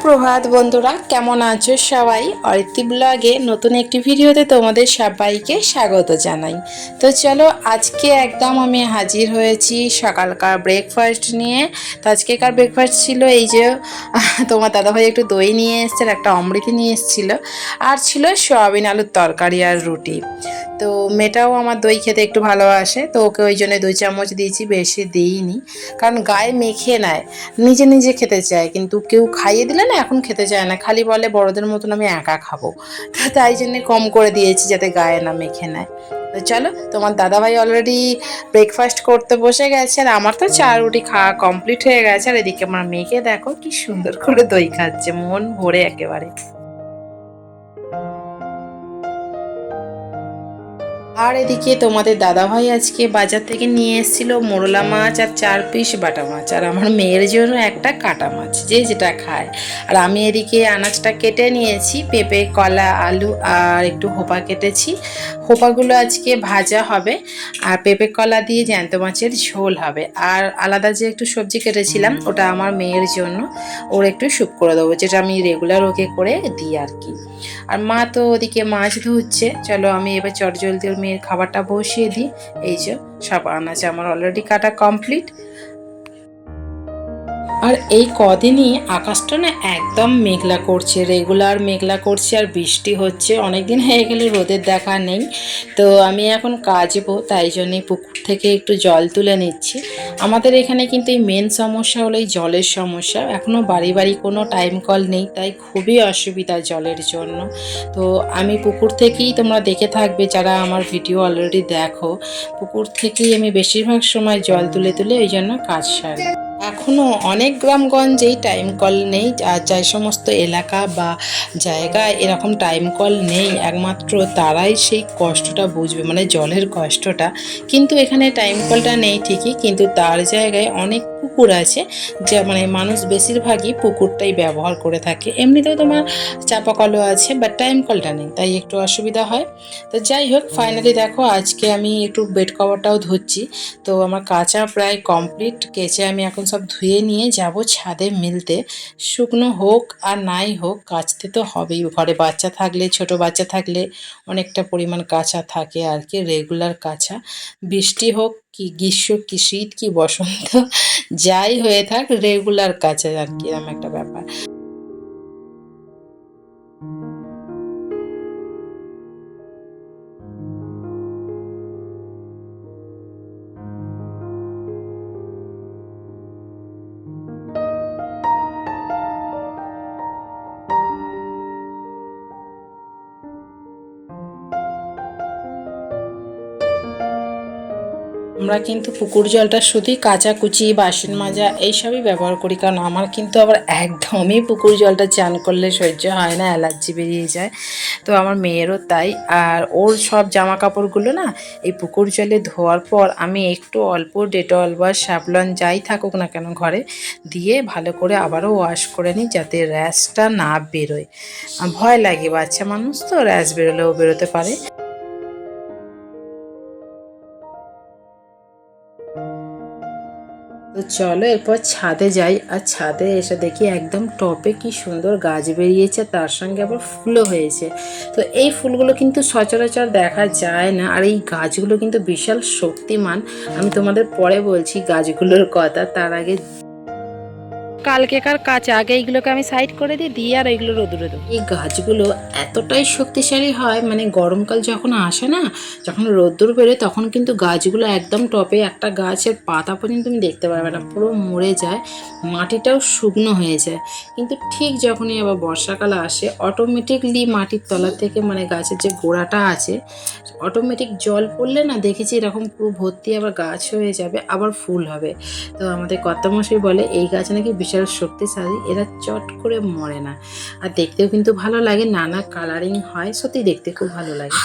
সুপ্রভাত বন্ধুরা, কেমন আছো সবাই? অরিত্রি ব্লগে নতুন একটি ভিডিওতে তোমাদের সবাইকে স্বাগত জানাই। তো চলো, আজকে একদম আমি হাজির হয়েছি সকালকার ব্রেকফাস্ট নিয়ে। তো আজকেকার ব্রেকফাস্ট ছিল এই যে তোমার দাদাভাই একটু দই নিয়ে এসছে একটা অমৃতি নিয়ে এসেছিল। আর ছিল সয়াবিন আলুর তরকারি আর রুটি। তো মেয়েটাও আমার দই খেতে একটু ভালোবাসে, তো ওকে ওই জন্য দুই চামচ দিয়েছি, বেশি দিইনি। কারণ গায়ে মেখে নেয়, নিজে নিজে খেতে চায়, কিন্তু কেউ খাইয়ে দিলে না এখন খেতে চায় না। খালি বলে, বড়দের মতন আমি একা খাব। তাই জন্য কম করে দিয়েছি যাতে গায়ে না মেখে নেয়। তো চলো, তোমার দাদাভাই অলরেডি ব্রেকফাস্ট করতে বসে গেছে আর আমার তো চা রুটি খাওয়া কমপ্লিট হয়ে গেছে। আর এদিকে আমার মেয়েকে দেখো কি সুন্দর করে দই খাচ্ছে, মন ভরে একেবারে। আর এদিকে তোমাদের দাদাভাই আজকে বাজার থেকে নিয়ে এসেছিল মোরলা মাছ আর চার পিস বাটা মাছ। আর আমার মেয়ের জন্য একটা কাটা মাছ, যে যেটা খায়। আর আমি এদিকে আনাজটা কেটে নিয়েছি, পেঁপে, কলা, আলু আর একটু হোপা কেটেছি। হোপাগুলো আজকে ভাজা হবে আর পেঁপে কলা দিয়ে জ্যান্ত মাছের ঝোল হবে। আর আলাদা যে একটু সবজি কেটেছিলাম, ওটা আমার মেয়ের জন্য। ওর একটু স্যুপ করে দেবো, যেটা আমি রেগুলার ওকে করে দিই আর কি। আর মা তো ওদিকে মাছ ধুচ্ছে চলো আমি এবার চটজলদি ওর মেয়ের খাবারটা বসিয়ে দিই। এই যে সব আনাজ আমার অলরেডি কাটা কমপ্লিট আর এই কদিনই আকাশটা না একদম মেঘলা করছে রেগুলার মেঘলা করছে আর বৃষ্টি হচ্ছে। অনেক দিন হয়ে গেলে, রোদের দেখা নেই। তো আমি এখন কাজবো তাই জন্যই পুকুর থেকে একটু জল তুলে নিচ্ছি। আমাদের এখানে কিন্তু এই মেন সমস্যা হলো এই জলের সমস্যা। এখনও বাড়ি বাড়ি কোনো টাইম কল নেই, তাই খুবই অসুবিধা জলের জন্য। তো আমি পুকুর থেকেই তোমরা দেখে থাকবে, যারা আমার ভিডিও অলরেডি দেখো। পুকুর থেকেই আমি বেশিরভাগ সময় জল তুলে তুলে ওই জন্য কাজ সারি। এখনও অনেক গ্রামগঞ্জেই টাইম কল নেই, আর যাই সমস্ত এলাকা বা জায়গায় এরকম টাইম কল নেই, একমাত্র তারাই সেই কষ্টটা বুঝবে মানে জলের কষ্টটা। কিন্তু এখানে টাইম কলটা নেই ঠিকই, কিন্তু তার জায়গায় অনেক পুকুর আছে, যা মানে মানুষ বেশিরভাগই পুকুরটাই ব্যবহার করে থাকে। এমনিতেও তোমার চাপা কলও আছে বাট টাইম কলটা নেই, তাই একটু অসুবিধা হয়। তো যাই হোক ফাইনালি দেখো, আজকে আমি একটু বেড কভারটাও ধুচ্ছি, তো আমার কাঁচা প্রায় কমপ্লিট কেচে আমি এখন সব ধুয়ে নিয়ে যাব ছাদে মিলতে। শুকনো হোক আর নাই হোক, কাচতে তো হবেই। ঘরে বাচ্চা থাকলে, ছোট বাচ্চা থাকলে অনেকটা পরিমাণ কাঁচা থাকে আর কি রেগুলার কাঁচা। বৃষ্টি হোক কি গ্রীষ্ম, কি শীত, কি বসন্ত, যাই হয়ে থাক রেগুলার কাঁচা আর কি এরকম একটা ব্যাপার। আমরা কিন্তু পুকুর জলটা শুধুই কাচাকুচি বাসন মাজা এইসবই ব্যবহার করি। কারণ আমার কিন্তু আবার একদমই পুকুর জলটা চান করলে সহ্য হয় না, অ্যালার্জি বেরিয়ে যায়। তো আমার মেয়েরও তাই। আর ওর সব জামা কাপড়গুলো না এই পুকুর জলে ধোয়ার পর আমি একটু অল্প ডেটল বা স্যাভলন যাই থাকুক না কেন ঘরে দিয়ে ভালো করে আবারও ওয়াশ করে নিই যাতে র্যাশটা না বেরোয়। ভয় লাগে বাচ্চা মানুষ তো, র্যাশ বেরোলেও বেরোতে পারে। তো চলো এরপর ছাদে যাই। আর ছাদে এসে দেখি একদম টপে কি সুন্দর গাছ বেরিয়েছে, তার সঙ্গে আবার ফুলও হয়েছে। তো এই ফুলগুলো কিন্তু সচরাচর দেখা যায় না, আর এই গাছগুলো কিন্তু বিশাল শক্তিমান। আমি তোমাদের পরে বলছি গাছগুলোর কথা, তার আগে কালকেকার কাজ আগে এইগুলোকে আমি সাইড করে দিই, দিয়ে আর এইগুলো রোদুরে দেবো এই গাছগুলো এতটাই শক্তিশালী হয় মানে গরমকাল যখন আসে না, যখন রোদ্দুর বেরোয়, তখন কিন্তু গাছগুলো একদম টপে। একটা গাছের পাতা পর্যন্ত তুমি দেখতে পারবে না, পুরো মরে যায়, মাটিটাও শুকনো হয়ে যায়। কিন্তু ঠিক যখনই আবার বর্ষাকাল আসে অটোমেটিকলি মাটির তলা থেকে মানে গাছের যে গোড়াটা আছে অটোমেটিক জল পড়লে না দেখেছি এরকম পুরো ভর্তি আবার গাছ হয়ে যাবে, আবার ফুল হবে। তো আমাদের কর্তামশাই বলে, এই গাছ নাকি বিশাল শক্তিশালী, এরা চট করে মরে না। আর দেখতেও কিন্তু ভালো লাগে, নানা কালারিং হয়। সত্যি দেখতে খুব ভালো লাগে।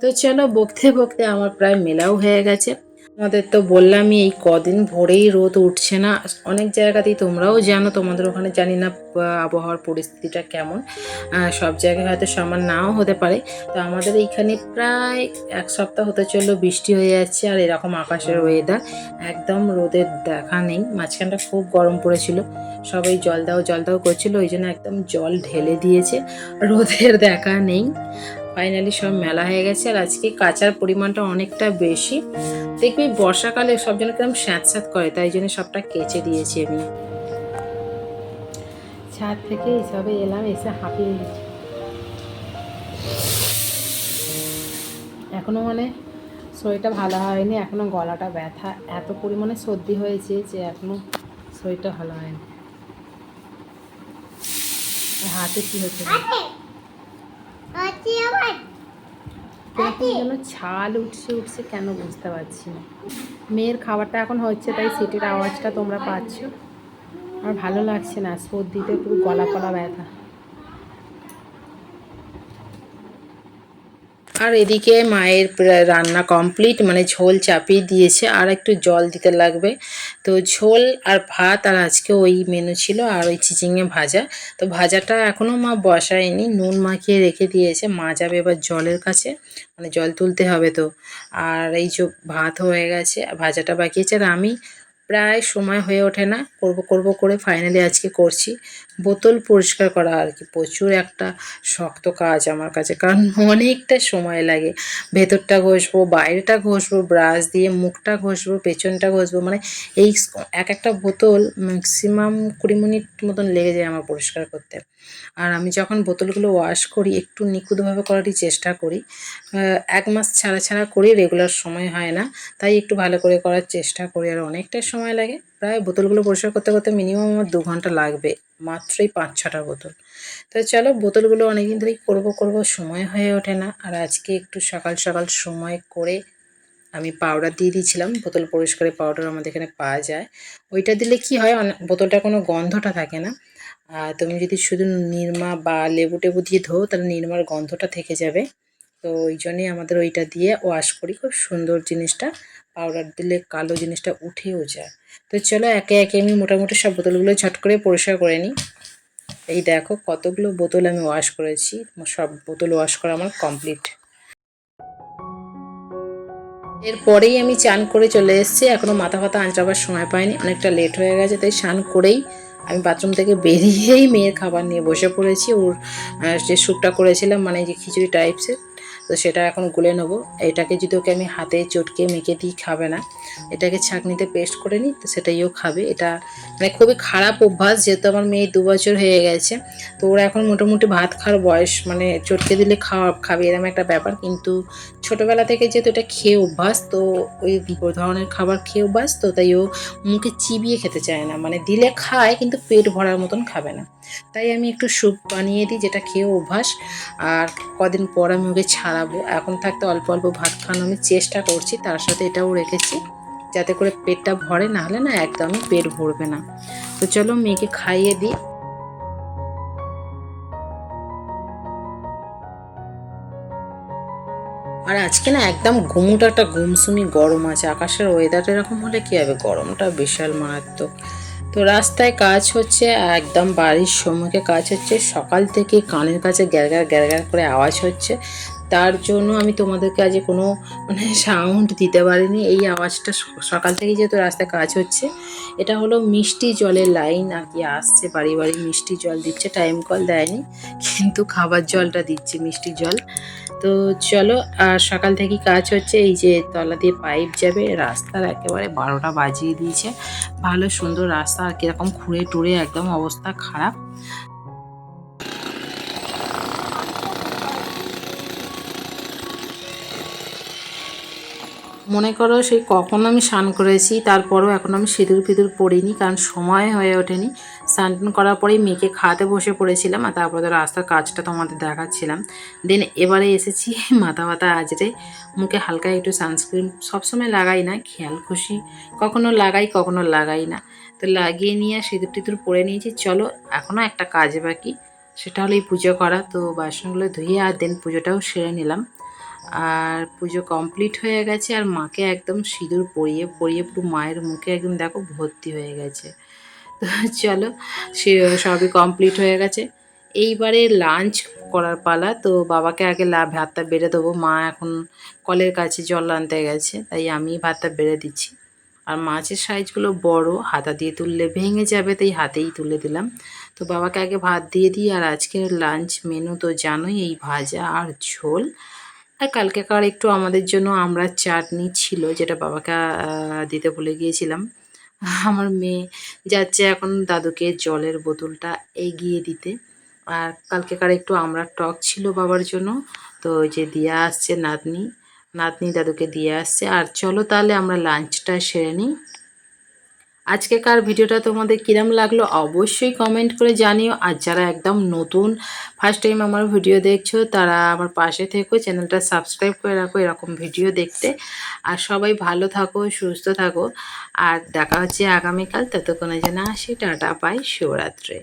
তো চলো বকতে বকতে আমার প্রায় মেলাও হয়ে গেছে। তোমাদের তো বললামই, এই কদিন ভোরেই রোদ উঠছে না। অনেক জায়গাতেই তোমরাও জানো, তোমাদের ওখানে জানি না আবহাওয়ার পরিস্থিতিটা কেমন। সব জায়গায় হয়তো সমান নাও হতে পারে। তো আমাদের এইখানে প্রায় এক সপ্তাহ হতে চলল বৃষ্টি হয়ে যাচ্ছে, আর এরকম আকাশের ওয়েদার একদম রোদের দেখা নেই। মাঝখানটা খুব গরম পড়েছিল, সবাই জল দাও জল দাও করছিল, ওই জন্য একদম জল ঢেলে দিয়েছে। রোদের দেখা নেই। ফাইনালি সব মেলা হয়ে গেছে আর আজকে কাঁচার পরিমাণটা অনেকটা বেশি। দেখবি বর্ষাকালে সব যেন কিরম স্যাঁত করে, তাই জন্য সবটা কেচে দিয়েছি আমি। ছাদ থেকে সবে এলাম, এসে হাঁপিয়ে গেছি। এখনও মানে শরীরটা ভালো হয়নি, এখনও গলাটা ব্যথা, এত পরিমাণে সর্দি হয়েছে যে এখনও শরীরটা ভালো হয়নি। হাতে কি হচ্ছে? যেন ছাল উঠছে উঠছে কেন বুঝতে পারছি না। মেয়ের খাবারটা এখন হচ্ছে তাই সিটির আওয়াজটা তোমরা পাচ্ছ। আমার ভালো লাগছে না সর্দিতে পুরো গলা কলা ব্যথা। আর এদিকে মায়ের রান্না কমপ্লিট মানে ঝোল চাপিয়ে দিয়েছে, আর একটু জল দিতে লাগবে। তো ঝোল আর ভাত আর আজকে ওই মেনু ছিল, আর ওই চিচিঙে ভাজা। তো ভাজাটা এখনও মা বসায়নি, নুন মাখিয়ে রেখে দিয়েছে, মা যাবে এবার জলের কাছে মানে জল তুলতে হবে তো। আর এই যে ভাত হয়ে গেছে, ভাজাটা বাকি আছে, আর আমি প্রায় সময় হয়ে ওঠে না, করব করব করে ফাইনালি আজকে করছি। বোতল পরিষ্কার করা আর কি। প্রচুর একটা শক্ত কাজ আমার কাছে, কারণ অনেকটা সময় লাগে। ভেতরটা ঘষবো, বাইরেটা ঘষবো ব্রাশ দিয়ে মুখটা ঘষবো, পেছনটা ঘষবো মানে এই এক একটা বোতল ম্যাক্সিমাম কুড়ি মিনিট মতন লেগে যায় আমার পরিষ্কার করতে। আর আমি যখন বোতলগুলো ওয়াশ করি, একটু নিখুঁতভাবে করারই চেষ্টা করি। এক মাস ছাড়া ছাড়া করি রেগুলার সময় হয় না। তাই একটু ভালো করে করার চেষ্টা করি, আর অনেকটাই সময় লাগে। প্রায় বোতলগুলো পরিষ্কার করতে করতে মিনিমাম আমার দু ঘণ্টা লাগবে, মাত্রই পাঁচ ছটা বোতল। তো চলো বোতলগুলো অনেকদিন ধরেই করব করব সময় হয়ে ওঠে না, আর আজকে একটু সকাল সকাল সময় করে আমি পাউডার দিয়ে দিয়েছিলাম, বোতল পরিষ্কারের পাউডার আমাদের এখানে পাওয়া যায়। ওইটা দিলে কি হয় বোতলটা কোনো গন্ধটা থাকে না। আর তুমি যদি শুধু নিরমা বা লেবু টেবু দিয়ে ধো তাহলে নির্মার গন্ধটা থেকে যাবে। তো ওই জন্যই আমাদের ওইটা দিয়ে ওয়াশ করি, খুব সুন্দর জিনিসটা। পাউডার দিলে কালো জিনিসটা উঠেও যায়। তো চলো একে একে আমি মোটামুটি সব বোতলগুলো ঝট করে পরিষ্কার করে নিই। এই দেখো কতগুলো বোতল আমি ওয়াশ করেছি, সব বোতল ওয়াশ করা আমার কমপ্লিট এরপরেই আমি চান করে চলে এসেছি, এখনও মাথা ফাতা আঁচড়াবার সময় পাইনি, অনেকটা লেট হয়ে গেছে, তাই স্নান করেই আমি বাথরুম থেকে বেরিয়েই মেয়ের খাবার নিয়ে বসে পড়েছি। ওর যে স্যুপটা করেছিলাম মানে যে খিচুড়ি টাইপসের তো সেটা এখন গুলে নেব। এটাকে যদি ওকে আমি হাতে চটকে মেখে দিই, খাবে না। এটাকে ছাঁকনিতে পেস্ট করে নিই, তো সেটাইও খাবে। এটা মানে খুবই খারাপ অভ্যাস, যেহেতু আমার মেয়ে দু বছর হয়ে গেছে। তো ওরা এখন মোটামুটি ভাত খাওয়ার বয়স মানে চটকে দিলে খাওয়া, খাবে এরকম একটা ব্যাপার। কিন্তু ছোটোবেলা থেকে যেহেতু এটা খেয়ে অভ্যাস, তো ওই ধরনের খাবার খেয়ে অভ্যাস, তো তাই ও মুখে চিবিয়ে খেতে চায় না। মানে দিলে খায়, কিন্তু পেট ভরার মতন খাবে না। তাই আমি একটু স্যুপ বানিয়ে দিই, যেটা খেয়ে অভ্যাস। আর কদিন পর আমি ওকে ছাড়াবো এখন থাকতে অল্প অল্প ভাত খাওয়ানো আমি চেষ্টা করছি, তার সাথে এটাও রেখেছি। যাতে করে পেটটা ভরে, না হলে না একদমই পেট ভরবে না। তো চলো মেয়েকে খাইয়ে দিই। আর আজকে না একদম ঘুমুটা একটা গুমসুমি গরম আছে। আকাশের ওয়েদারটা এরকম হলে কি হবে? গরমটা বিশাল মারাত্মক। তো রাস্তায় কাজ হচ্ছে একদম বাড়ির সম্মুখে কাজ হচ্ছে। সকাল থেকে কানের কাছে গ্যারগ্যার গ্যারগ্যার করে আওয়াজ হচ্ছে। তার জন্য আমি তোমাদেরকে আজ কোনো মানে সাউন্ড দিতে পারিনি। এই আওয়াজটা সকাল থেকে যেহেতু রাস্তায় কাজ হচ্ছে, এটা হলো মিষ্টি জলের লাইন আর কি আসছে, বাড়ি বাড়ি মিষ্টি জল দিচ্ছে টাইম কল দেয়নি, কিন্তু খাবার জলটা দিচ্ছে, মিষ্টি জল। তো চলো, আর সকাল থেকে কাজ হচ্ছে, এই যে তলা দিয়ে পাইপ যাবে, রাস্তার একেবারে বারোটা বাজিয়ে দিয়েছে। ভালো সুন্দর রাস্তা, আর কীরকম খুঁড়ে টুড়ে একদম অবস্থা খারাপ। মনে করো সেই কখন আমি স্নান করেছি, তারপরও এখন আমি সিঁদুর ফিঁদুর পরিনি কারণ সময় হয়ে ওঠেনি। স্নান টান করার পরেই মেয়েকে খাওয়াতে বসে পড়েছিলাম আর তারপরে তো রাস্তার কাজটা তোমাদের দেখাচ্ছিলাম। দেন এবারে এসেছি মাথা ব্যথা আজরে মুখে হালকা একটু সানস্ক্রিন সবসময় লাগাই না, খেয়াল খুশি, কখনো লাগাই কখনো লাগাই না। তো লাগিয়ে নিয়ে সিঁদুর টিঁদুর পরে নিয়েছি, চলো এখনও একটা কাজ বাকি, সেটা হলো এই পুজো করা। তো বাসনগুলো ধুয়ে আর দেন পুজোটাও সেরে নিলাম। আর পুজো কমপ্লিট হয়ে গেছে আর মাকে একদম সিঁদুর পরিয়ে পরিয়ে পুরো মায়ের মুখে একদম দেখো ভর্তি হয়ে গেছে। তো চলো, সে সবই কমপ্লিট হয়ে গেছে। এইবারে লাঞ্চ করার পালা, তো বাবাকে আগে ভাতটা বেড়ে দেবো। মা এখন কলের কাছে জল আনতে গেছে, তাই আমি ভাতটা বেড়ে দিচ্ছি। আর মাছের সাইজগুলো বড়, হাতা দিয়ে তুললে ভেঙে যাবে, তাই হাতেই তুলে দিলাম। তো বাবাকে আগে ভাত দিয়ে দিই, আর আজকের লাঞ্চ মেনু তো জানোই, এই ভাজা আর ঝোল। আর কালকেকার একটু আমাদের জন্য আমরা চাটনি ছিল, যেটা বাবাকে দিতে ভুলে গিয়েছিলাম। আমার মেয়ে যাচ্ছে এখন দাদুকে জলের বোতলটা এগিয়ে দিতে। আর কালকে কালকেকার একটু আমরা টক ছিল বাবার জন্য, তো যে দিয়ে আসছে নাতনি নাতনি দাদুকে দিয়ে আসছে। আর চলো তাহলে আমরা লাঞ্চটা সেরে নিই। আজকেকার ভিডিওটা তোমাদের কিরম লাগল অবশ্যই কমেন্ট করে জানিও। আর যারা একদম নতুন ফার্স্ট টাইম আমার ভিডিও দেখছ, তারা আমার পাশে থেকো চ্যানেলটা সাবস্ক্রাইব করে রাখো এরকম ভিডিও দেখতে। আর সবাই ভালো থাকো, সুস্থ থাকো। আর দেখা হচ্ছে আগামীকাল ততক্ষণে যেন আসি, টাটা পাই শিবরাত্রে